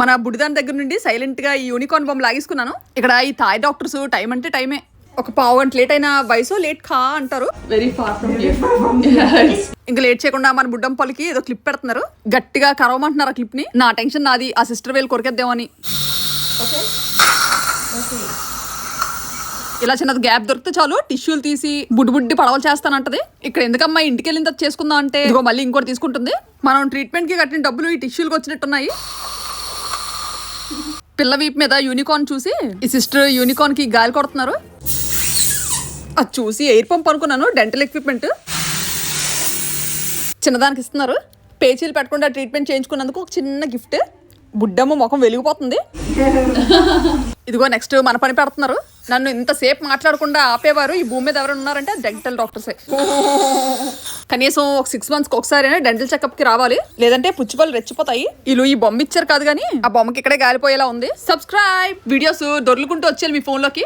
మన బుడిదాని దగ్గర నుండి సైలెంట్గా ఈ యూనికార్న్ బొమ్మ లాగేసుకున్నాను. ఇక్కడ ఈ థాయ్ డాక్టర్స్ టైం అంటే టైమే ఒక పావు గంట లేట్ అయిన వయసు లేట్ కా అంటారు. వెరీ ఇంకా లేట్ చేయకుండా మన బుడ్డం పలికి ఏదో క్లిప్ పెడుతున్నారు. గట్టిగా కరవమంటున్నారు ఆ క్లిప్ని. నా టెన్షన్ నాది ఆ సిస్టర్ వేలు కొరికేద్దామని ఇలా చిన్నది గ్యాప్ దొరికితే చాలు టిష్యూలు తీసి బుడ్డి బుడ్డి పడవలు చేస్తానంటది. ఇక్కడ ఎందుకమ్మా ఇంటికి వెళ్ళిన తర్వాత చేసుకుందాం అంటే మళ్ళీ ఇంకోటి తీసుకుంటుంది. మనం ట్రీట్మెంట్కి కట్టిన డబ్బులు ఈ టిష్యూలకు వచ్చినట్టున్నాయి. పిల్ల వీపు మీద యూనికార్న్ చూసి ఈ సిస్టర్ యూనికార్న్కి గాలి కొడుతున్నారు? అది చూసి ఎయిర్ పంప్ అనుకున్నాను డెంటల్ ఎక్విప్మెంట్ చిన్నదానికి ఇస్తున్నారు. పేచీలు పెట్టకుండా ట్రీట్మెంట్ చేయించుకున్నందుకు ఒక చిన్న గిఫ్ట్ బుడ్డమ్మ ముఖం వెలిగిపోతుంది. ఇదిగో నెక్స్ట్ మన పని పెడుతున్నారు. నన్ను ఇంతసేపు మాట్లాడకుండా ఆపేవారు ఈ భూమి మీద ఎవరు ఉన్నారంటే డెంటల్ డాక్టర్సే కనీసం ఒక సిక్స్ మంత్స్కి ఒకసారి డెంటల్ చెకప్కి రావాలి. లేదంటే పుచ్చిపళ్ళు రెచ్చిపోతాయి. వీళ్ళు ఈ బొమ్మ ఇచ్చారు కాదు కానీ ఆ బొమ్మకి ఇక్కడే గాలిపోయేలా ఉంది. సబ్స్క్రైబ్ వీడియోస్ దొర్లుకుంటూ వచ్చేయాలి మీ ఫోన్లోకి